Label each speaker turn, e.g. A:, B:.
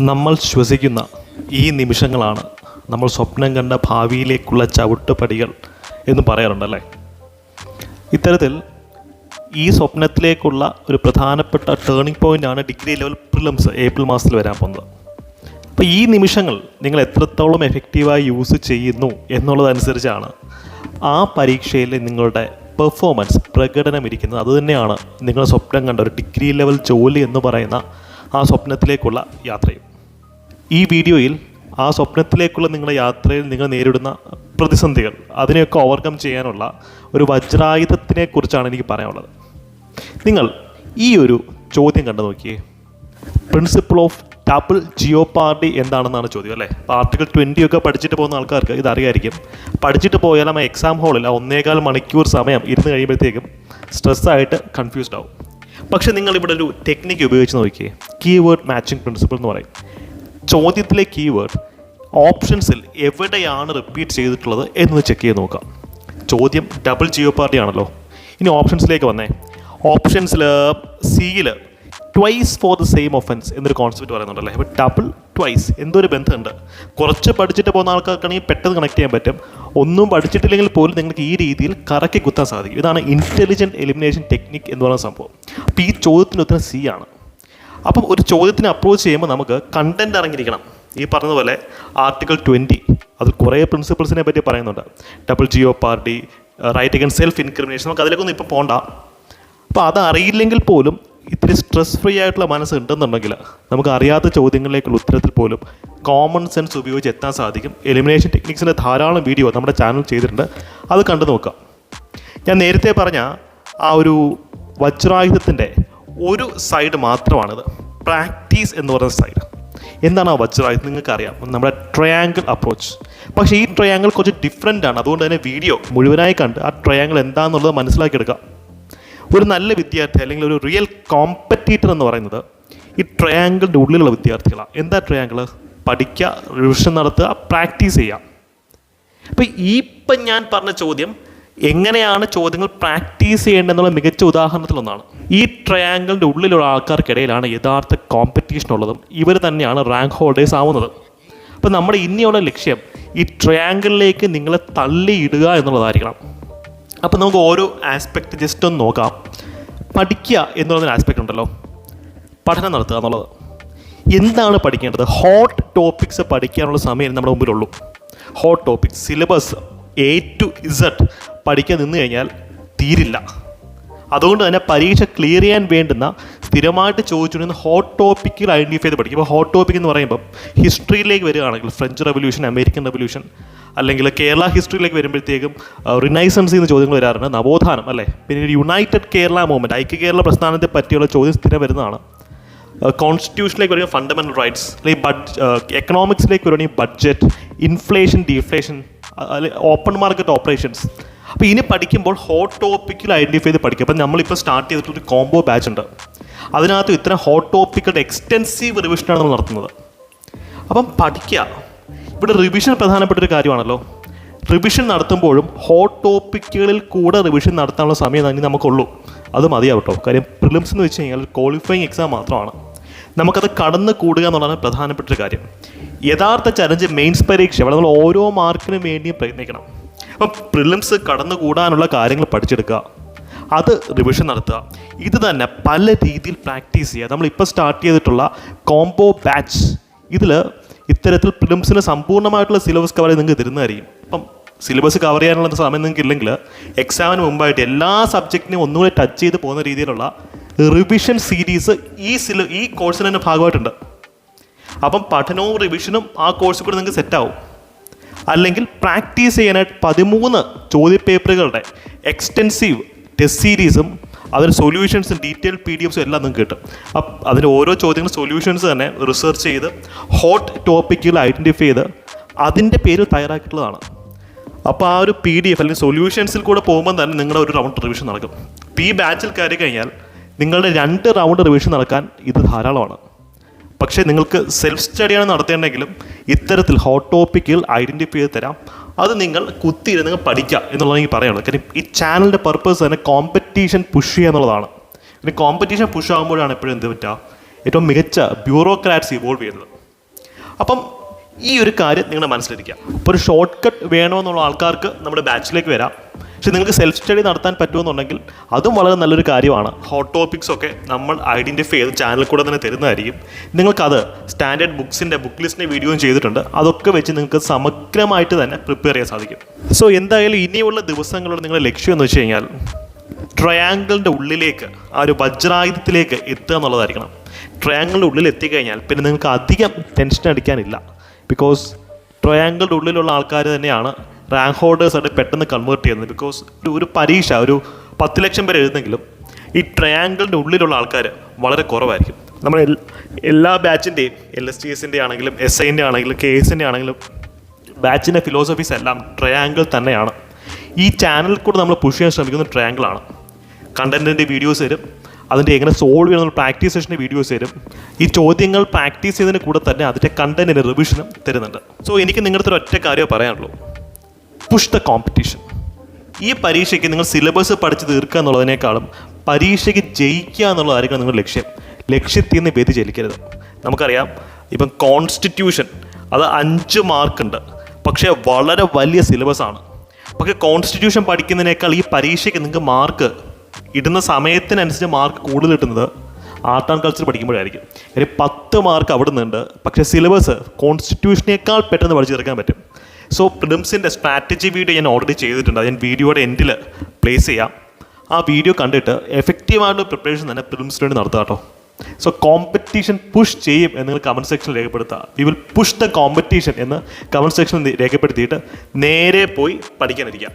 A: നമ്മൾ ശ്വസിക്കുന്ന ഈ നിമിഷങ്ങളാണ് നമ്മൾ സ്വപ്നം കണ്ട ഭാവിയിലേക്കുള്ള ചവിട്ടുപടികൾ എന്ന് പറയാറുണ്ടല്ലേ? ഇത്തരത്തിൽ ഈ സ്വപ്നത്തിലേക്കുള്ള ഒരു പ്രധാനപ്പെട്ട ടേണിംഗ് പോയിന്റാണ് ഡിഗ്രി ലെവൽ പ്രിലിംസ് ഏപ്രിൽ മാസത്തിൽ വരാൻ പോകുന്നത്. അപ്പോൾ ഈ നിമിഷങ്ങൾ നിങ്ങൾ എത്രത്തോളം എഫക്റ്റീവായി യൂസ് ചെയ്യുന്നു എന്നുള്ളതനുസരിച്ചാണ് ആ പരീക്ഷയിൽ നിങ്ങളുടെ പെർഫോമൻസ് പ്രകടനം ഇരിക്കുന്നത്. അതുതന്നെയാണ് നിങ്ങൾ സ്വപ്നം കണ്ട ഒരു ഡിഗ്രി ലെവൽ ജോലി എന്ന് പറയുന്ന ആ സ്വപ്നത്തിലേക്കുള്ള യാത്രയും. ഈ വീഡിയോയിൽ ആ സ്വപ്നത്തിലേക്കുള്ള നിങ്ങളുടെ യാത്രയിൽ നിങ്ങൾ നേരിടുന്ന പ്രതിസന്ധികൾ അതിനെയൊക്കെ ഓവർകം ചെയ്യാനുള്ള ഒരു വജ്രായുധത്തിനെ കുറിച്ചാണ് എനിക്ക് പറയാനുള്ളത്. നിങ്ങൾ ഈ ഒരു ചോദ്യം കണ്ടു നോക്കിയേ. പ്രിൻസിപ്പിൾ ഓഫ് ഡബിൾ പാർട്ടി എന്താണെന്നാണ് ചോദ്യം അല്ലേ? അപ്പോൾ ആർട്ടിക്കിൾ ട്വന്റി ഒക്കെ പഠിച്ചിട്ട് പോകുന്ന ആൾക്കാർക്ക് ഇത് അറിയായിരിക്കും പഠിച്ചിട്ട് പോയാലും ആ എക്സാം ഹാളിൽ ആ ഒന്നേകാൽ മണിക്കൂർ സമയം ഇരുന്ന് കഴിയുമ്പോഴത്തേക്കും സ്ട്രെസ്സായിട്ട് കൺഫ്യൂസ്ഡ് ആവും. പക്ഷേ നിങ്ങൾ ഇവിടെ ഒരു ടെക്നിക്ക് ഉപയോഗിച്ച് നോക്കിയേ. കീവേഡ് മാച്ചിങ് പ്രിൻസിപ്പിൾ എന്ന് പറയും. ചോദ്യത്തിലെ കീവേഡ് ഓപ്ഷൻസിൽ എവിടെയാണ് റിപ്പീറ്റ് ചെയ്തിട്ടുള്ളത് എന്ന് ചെക്ക് ചെയ്ത് നോക്കാം. ചോദ്യം ഡബിൾ ജിയോ പാർട്ടി ആണല്ലോ. ഇനി ഓപ്ഷൻസിലേക്ക് വന്നേ. ഓപ്ഷൻസിൽ സിയിൽ twice for the same offence എന്നൊരു കോൺസെപ്റ്റ് പറയുന്നുണ്ടല്ലേ? അപ്പോൾ ഡബിൾ ട്വൈസ് എന്തൊരു ബന്ധമുണ്ട്? കുറച്ച് പഠിച്ചിട്ട് പോകുന്ന ആൾക്കാർക്കാണെങ്കിൽ പെട്ടെന്ന് കണക്ട് ചെയ്യാൻ പറ്റും. ഒന്നും പഠിച്ചിട്ടില്ലെങ്കിൽ പോലും നിങ്ങൾക്ക് ഈ രീതിയിൽ കറക്കി കുത്താൻ സാധിക്കും. ഇതാണ് ഇന്റലിജന്റ് എലിമിനേഷൻ ടെക്നിക് എന്ന് പറയുന്ന സംഭവം. അപ്പോൾ ഈ ചോദ്യത്തിന് ഉത്തരം സി ആണ്. അപ്പം ഒരു ചോദ്യത്തിന് അപ്രോച്ച് ചെയ്യുമ്പോൾ നമുക്ക് കണ്ടന്റ് അറിഞ്ഞിരിക്കണം. ഈ പറഞ്ഞതുപോലെ ആർട്ടിക്കിൾ ട്വന്റി അതിൽ കുറേ പ്രിൻസിപ്പിൾസിനെ പറ്റി പറയുന്നുണ്ട്. Double jeopardy right against self incrimination നമുക്ക് അതിലേക്കൊന്നും ഇപ്പോൾ പോകണ്ട അപ്പോൾ അത് അറിയില്ലെങ്കിൽ പോലും സ്ട്രെസ് ഫ്രീ ആയിട്ടുള്ള മനസ്സ് ഉണ്ടെന്നുണ്ടെങ്കിൽ നമുക്ക് അറിയാത്ത ചോദ്യങ്ങളിലേക്കുള്ള ഉത്തരത്തിൽ പോലും കോമൺ സെൻസ് ഉപയോഗിച്ച് എത്താൻ സാധിക്കും. എലിമിനേഷൻ ടെക്നിക്സിന്റെ ധാരാളം വീഡിയോ നമ്മുടെ ചാനൽ ചെയ്തിട്ടുണ്ട്. അത് കണ്ടു നോക്കാം. ഞാൻ നേരത്തെ പറഞ്ഞ ആ ഒരു വജ്രായുധത്തിന്റെ ഒരു സൈഡ് മാത്രമാണിത്. പ്രാക്ടീസ് എന്ന് പറയുന്ന സൈഡ് എന്താണ് ആ വജ്രായുധം? നിങ്ങൾക്കറിയാം. നമ്മുടെ ട്രയാങ്കിൾ അപ്രോച്ച് പക്ഷേ ഈ ട്രയാങ്കിൾ കുറച്ച് ഡിഫറെന്റ് ആണ്. അതുകൊണ്ട് തന്നെ വീഡിയോ മുഴുവനായി കണ്ട് ആ ട്രയാങ്കിൾ എന്താണെന്നുള്ളത് മനസ്സിലാക്കിയെടുക്കാം. ഒരു നല്ല വിദ്യാർത്ഥി അല്ലെങ്കിൽ ഒരു റിയൽ കോമ്പറ്റീറ്റർ എന്ന് പറയുന്നത് ഈ ട്രയാങ്കിളിന്റെ ഉള്ളിലുള്ള വിദ്യാർത്ഥികളാണ് എന്താ ട്രയാങ്കിൾ പഠിക്കുക റിവിഷൻ നടത്തുക പ്രാക്ടീസ് ചെയ്യുക. അപ്പോൾ ഈ ഇപ്പം ഞാൻ പറഞ്ഞ ചോദ്യം എങ്ങനെയാണ് ചോദ്യങ്ങൾ പ്രാക്ടീസ് ചെയ്യേണ്ടതെന്നുള്ള മികച്ച ഉദാഹരണത്തിലൊന്നാണ്. ഈ ട്രയാങ്കിളിന്റെ ഉള്ളിലുള്ള ആൾക്കാർക്കിടയിലാണ് യഥാർത്ഥ കോമ്പറ്റീഷൻ ഉള്ളതും ഇവർ തന്നെയാണ് റാങ്ക് ഹോൾഡേഴ്സ് ആവുന്നത്. അപ്പോൾ നമ്മുടെ ഇനിയുള്ള ലക്ഷ്യം ഈ ട്രയാങ്കിളിലേക്ക് നിങ്ങളെ തള്ളിയിടുക എന്നുള്ളതായിരിക്കണം. അപ്പോൾ നമുക്ക് ഓരോ ആസ്പെക്റ്റ് ജസ്റ്റ് ഒന്ന് നോക്കാം. പഠിക്കുക എന്ന് പറയുന്ന ആസ്പെക്റ്റ് ഉണ്ടല്ലോ. പഠനം നടത്തുക എന്നുള്ളത്. എന്താണ് പഠിക്കേണ്ടത്? ഹോട്ട് ടോപ്പിക്സ് പഠിക്കാനുള്ള സമയം നമ്മുടെ മുമ്പിലുള്ളൂ. Hot topics syllabus A to Z പഠിക്കാൻ നിന്ന് കഴിഞ്ഞാൽ തീരില്ല. അതുകൊണ്ട് തന്നെ പരീക്ഷ ക്ലിയർ ചെയ്യാൻ വേണ്ടുന്ന സ്ഥിരമായിട്ട് ചോദിച്ചുകൊണ്ടിരുന്ന ഹോട്ട് ടോപ്പിക്കിൽ ഐഡന്റിഫൈ ചെയ്ത് പഠിക്കും ഇപ്പോൾ ഹോട്ട് ടോപ്പിക് എന്ന് പറയുമ്പോൾ ഹിസ്റ്ററിയിലേക്ക് വരികയാണെങ്കിൽ ഫ്രഞ്ച് റവല്യൂഷൻ അമേരിക്കൻ റവല്യൂഷൻ അല്ലെങ്കിൽ കേരള ഹിസ്റ്ററിയിലേക്ക് വരുമ്പോഴത്തേക്കും റിനൈസൻസ് എന്ന ചോദ്യങ്ങൾ വരാറുണ്ട്. നവോത്ഥാനം അല്ലേ? പിന്നെ ഒരു യുണൈറ്റഡ് കേരള മൂവ്മെന്റ് ഐക്യ കേരള പ്രസ്ഥാനത്തെ പറ്റിയുള്ള ചോദ്യം സ്ഥിരം വരുന്നതാണ്. കോൺസ്റ്റിറ്റ്യൂഷനിലേക്ക് വരുന്ന ഫണ്ടമെന്റൽ റൈറ്റ്സ് അല്ലെങ്കിൽ ബഡ് എക്കണോമിക്സിലേക്ക് വരുവാണെങ്കിൽ budget inflation deflation open market operations അപ്പോൾ ഇനി പഠിക്കുമ്പോൾ ഹോട്ട് ടോപ്പിക്കിൽ ഐഡന്റിഫൈ ചെയ്ത് പഠിക്കും. അപ്പം നമ്മളിപ്പോൾ സ്റ്റാർട്ട് ചെയ്തിട്ടൊരു കോംബോ ബാച്ച് ഉണ്ട്. അതിനകത്ത് ഇത്തരം ഹോട്ട് ടോപ്പിക്കുകളുടെ എക്സ്റ്റെൻസീവ് റിവിഷനാണ് നമ്മൾ നടത്തുന്നത്. അപ്പം പഠിക്കുക ഇവിടെ റിവിഷൻ പ്രധാനപ്പെട്ട ഒരു കാര്യമാണല്ലോ. റിവിഷൻ നടത്തുമ്പോഴും ഹോട്ട് ടോപ്പിക്കുകളിൽ കൂടെ റിവിഷൻ നടത്താനുള്ള സമയം തന്നെ നമുക്കുള്ളൂ. അത് മതിയാവട്ടോ. കാര്യം പ്രിലിംസ് എന്ന് വെച്ച് കഴിഞ്ഞാൽ ക്വാളിഫയിങ് എക്സാം മാത്രമാണ്. നമുക്കത് കടന്ന് കൂടുക എന്നുള്ളതാണ് പ്രധാനപ്പെട്ട ഒരു കാര്യം. യഥാർത്ഥ ചലഞ്ച് മെയിൻസ് പരീക്ഷ അവിടെ നമ്മൾ ഓരോ മാർക്കിനും വേണ്ടിയും പ്രയത്നിക്കണം. അപ്പം പ്രിലിംസ് കടന്നു കൂടാനുള്ള കാര്യങ്ങൾ പഠിച്ചെടുക്കുക. അത് റിവിഷൻ നടത്തുക. ഇത് തന്നെ പല രീതിയിൽ പ്രാക്ടീസ് ചെയ്യുക. നമ്മളിപ്പോൾ സ്റ്റാർട്ട് ചെയ്തിട്ടുള്ള കോംബോ ബാച്ച് ഇതിൽ ഇത്തരത്തിൽ പ്രിലിംസിന് സമ്പൂർണമായിട്ടുള്ള സിലബസ് കവർ നിങ്ങൾക്ക് തരുന്നതായിരിക്കും. അപ്പം സിലബസ് കവർ ചെയ്യാനുള്ള സമയം നിങ്ങൾക്ക് ഇല്ലെങ്കിൽ എക്സാമിന് മുമ്പായിട്ട് എല്ലാ സബ്ജക്റ്റിനെയും ഒന്നുകൂടി ടച്ച് ചെയ്ത് പോകുന്ന രീതിയിലുള്ള റിവിഷൻ സീരീസ് ഈ സില ഈ കോഴ്സിന് തന്നെ ഭാഗമായിട്ടുണ്ട്. അപ്പം പഠനവും റിവിഷനും ആ കോഴ്സ് കൂടെ നിങ്ങൾക്ക് സെറ്റാവും അല്ലെങ്കിൽ പ്രാക്ടീസ് ചെയ്യാനായിട്ട് പതിമൂന്ന് ചോദ്യപേപ്പറുകളുടെ എക്സ്റ്റെൻസീവ് ടെസ്റ്റ് സീരീസും അതിന് സൊല്യൂഷൻസും ഡീറ്റെയിൽ പി ഡി എഫ്സും എല്ലാം നിങ്ങൾക്ക് കിട്ടും. അപ്പം അതിന്റെ ഓരോ ചോദ്യങ്ങളും സൊല്യൂഷൻസ് തന്നെ റിസർച്ച് ചെയ്ത് ഹോട്ട് ടോപ്പിക്കുകൾ ഐഡന്റിഫൈ ചെയ്ത് അതിന്റെ പേര് തയ്യാറാക്കിയിട്ടുള്ളതാണ്. അപ്പോൾ ആ ഒരു പി ഡി എഫ് അല്ലെങ്കിൽ സൊല്യൂഷൻസിൽ കൂടെ പോകുമ്പോൾ തന്നെ നിങ്ങളുടെ ഒരു റൗണ്ട് റിവിഷൻ നടക്കും. ഈ ബാച്ചിൽ കയറി കഴിഞ്ഞാൽ നിങ്ങളുടെ രണ്ട് റൗണ്ട് റിവിഷൻ നടക്കാൻ ഇത് ധാരാളമാണ്. പക്ഷേ നിങ്ങൾക്ക് സെൽഫ് സ്റ്റഡിയാണ് നടത്തേണ്ടെങ്കിലും ഇത്തരത്തിൽ ഹോട്ട് ടോപ്പിക്കുകൾ ഐഡന്റിഫൈ ചെയ്ത് തരാം. അത് നിങ്ങൾ കുത്തിയിരുന്ന് പഠിക്കുക എന്നുള്ളത് എനിക്ക് പറയാനുള്ളത് കാര്യം ഈ ചാനലിന്റെ പർപ്പസ് തന്നെ കോമ്പറ്റീഷൻ പുഷ് ചെയ്യുക എന്നുള്ളതാണ്. പിന്നെ കോമ്പറ്റീഷൻ പുഷ് ആകുമ്പോഴാണ് എപ്പോഴും എന്ത് പറ്റുക? ഏറ്റവും മികച്ച ബ്യൂറോക്രാറ്റ്സ് ഇവോൾവ് ചെയ്യുന്നത്. അപ്പം ഈ ഒരു കാര്യം നിങ്ങളുടെ മനസ്സിലിരിക്കുക ഇപ്പോൾ ഒരു ഷോർട്ട് കട്ട് വേണമെന്നുള്ള ആൾക്കാർക്ക് നമ്മുടെ ബാച്ചിലേക്ക് വരാം. പക്ഷെ നിങ്ങൾക്ക് സെൽഫ് സ്റ്റഡി നടത്താൻ പറ്റുമെന്നുണ്ടെങ്കിൽ അതും വളരെ നല്ലൊരു കാര്യമാണ്. ഹോട്ട് ടോപ്പിക്സ് ഒക്കെ നമ്മൾ ഐഡന്റിഫൈ ചെയ്ത് ചാനലിൽ കൂടെ തന്നെ തരുന്നതായിരിക്കും. നിങ്ങൾക്കത് സ്റ്റാൻഡേർഡ് ബുക്സിന്റെ ബുക്ക് ലിസ്റ്റിന്റെ വീഡിയോയും ചെയ്തിട്ടുണ്ട്. അതൊക്കെ വെച്ച് നിങ്ങൾക്ക് സമഗ്രമായിട്ട് തന്നെ പ്രിപ്പയർ ചെയ്യാൻ സാധിക്കും. സോ എന്തായാലും ഇനിയുള്ള ദിവസങ്ങളുടെ നിങ്ങളുടെ ലക്ഷ്യം എന്ന് വെച്ച് കഴിഞ്ഞാൽ ട്രയാങ്കിളിന്റെ ഉള്ളിലേക്ക് ആ ഒരു വജ്രായുധത്തിലേക്ക് എത്തുക എന്നുള്ളതായിരിക്കണം. ട്രയാങ്കിളിന്റെ ഉള്ളിൽ എത്തിക്കഴിഞ്ഞാൽ പിന്നെ നിങ്ങൾക്ക് അധികം ടെൻഷൻ അടിക്കാനില്ല. ബിക്കോസ് ട്രയാങ്കിളിന്റെ ഉള്ളിലുള്ള ആൾക്കാർ തന്നെയാണ് റാങ്ക് ഹോൾഡേഴ്സായിട്ട് പെട്ടെന്ന് കൺവേർട്ട് ചെയ്യുന്നത്. ബിക്കോസ് ഒരു ഒരു പരീക്ഷ ഒരു പത്ത് ലക്ഷം പേര് എഴുതുന്നെങ്കിലും ഈ ട്രയാങ്കിളിന്റെ ഉള്ളിലുള്ള ആൾക്കാർ വളരെ കുറവായിരിക്കും. നമ്മൾ എല്ലാ ബാച്ചിന്റെയും എൽ എസ് ടി എസിന്റെ ആണെങ്കിലും എസ് ഐന്റെ ആണെങ്കിലും കെ എസിന്റെ ആണെങ്കിലും ബാച്ചിന്റെ ഫിലോസഫീസ് എല്ലാം ട്രയാങ്കിൾ തന്നെയാണ്. ഈ ചാനലിൽ കൂടെ നമ്മൾ പുഷ് ചെയ്യാൻ ശ്രമിക്കുന്ന ട്രയാങ്കിളാണ് കണ്ടന്റിന്റെ വീഡിയോസ് തരും അതിന്റെ എങ്ങനെ സോൾവ് ചെയ്യണം പ്രാക്ടീസ് സെഷന്റെ വീഡിയോസ് തരും ഈ ചോദ്യങ്ങൾ പ്രാക്ടീസ് ചെയ്തതിന് കൂടെ തന്നെ അതിന്റെ കണ്ടന്റിന്റെ റിവിഷനും തരുന്നുണ്ട്. സോ എനിക്ക് നിങ്ങളുടെ ഒറ്റ കാര്യമേ പറയാനുള്ളൂ. പുഷ് ദ കോമ്പറ്റീഷൻ ഈ പരീക്ഷയ്ക്ക് നിങ്ങൾ സിലബസ് പഠിച്ച് തീർക്കുക എന്നുള്ളതിനേക്കാളും പരീക്ഷയ്ക്ക് ജയിക്കുക എന്നുള്ളതായിരിക്കണം നിങ്ങളുടെ ലക്ഷ്യം. ലക്ഷ്യത്തിൽ നിന്ന് വ്യതിചലിക്കരുത് നമുക്കറിയാം ഇപ്പം കോൺസ്റ്റിറ്റ്യൂഷൻ അത് അഞ്ച് മാർക്കുണ്ട് പക്ഷേ വളരെ വലിയ സിലബസാണ് പക്ഷേ കോൺസ്റ്റിറ്റ്യൂഷൻ പഠിക്കുന്നതിനേക്കാൾ ഈ പരീക്ഷയ്ക്ക് നിങ്ങൾക്ക് മാർക്ക് ഇടുന്ന സമയത്തിനനുസരിച്ച് മാർക്ക് കൂടുതൽ കിട്ടുന്നത് ആർട്ട് ആൻഡ് കൾച്ചർ പഠിക്കുമ്പോഴായിരിക്കും. കാര്യം പത്ത് മാർക്ക് അവിടെ നിന്നുണ്ട് പക്ഷേ സിലബസ് കോൺസ്റ്റിറ്റ്യൂഷനേക്കാൾ പെട്ടെന്ന് പഠിച്ചു തീർക്കാൻ പറ്റും. സോ പ്രിലിംസിന്റെ സ്ട്രാറ്റജി വീഡിയോ ഞാൻ ഓൾറെഡി ചെയ്തിട്ടുണ്ട്. അത് ഞാൻ വീഡിയോയുടെ എൻഡിൽ പ്ലേസ് ചെയ്യാം. ആ വീഡിയോ കണ്ടിട്ട് എഫക്റ്റീവായിട്ട് പ്രിപ്പറേഷൻ തന്നെ പ്രിലിംസിന് വേണ്ടി നടത്തുക കേട്ടോ സോ കോമ്പറ്റീഷൻ പുഷ് ചെയ്യും എന്ന് നിങ്ങൾ കമന്റ് സെക്ഷനിൽ രേഖപ്പെടുത്തുക. We will push the competition എന്ന് കമന്റ് സെക്ഷനിൽ രേഖപ്പെടുത്തിയിട്ട് നേരെ പോയി പഠിക്കാനിരിക്കുക